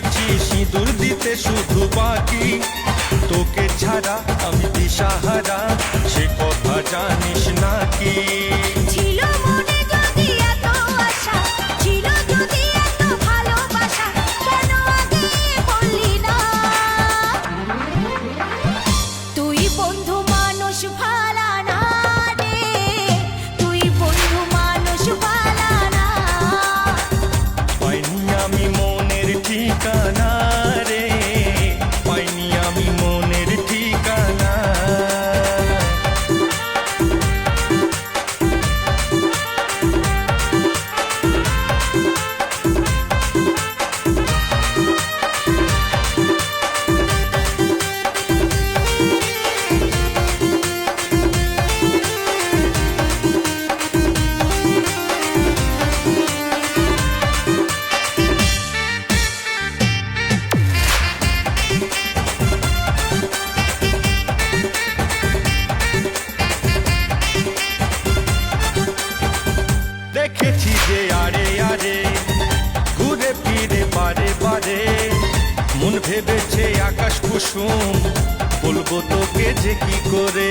এনেছি সিঁদুর দিতে শুধু বাকি। তোকে ছাড়া আমি দিশাহারা সে কথা জানিস নাকি? ভেবেছে আকাশ কুসুম বলব তোকে যে কি করে।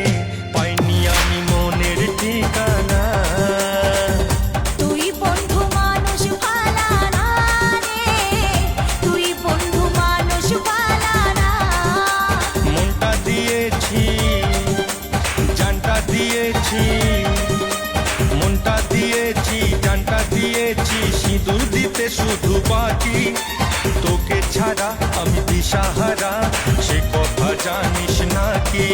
দিয়েছি। মনটা দিয়েছি জানটা দিয়েছি, সিঁদুর দিতে শুধু বাকি তোকে ছাড়া আমি দিশাহারা, সে কথা জানিস নাকি?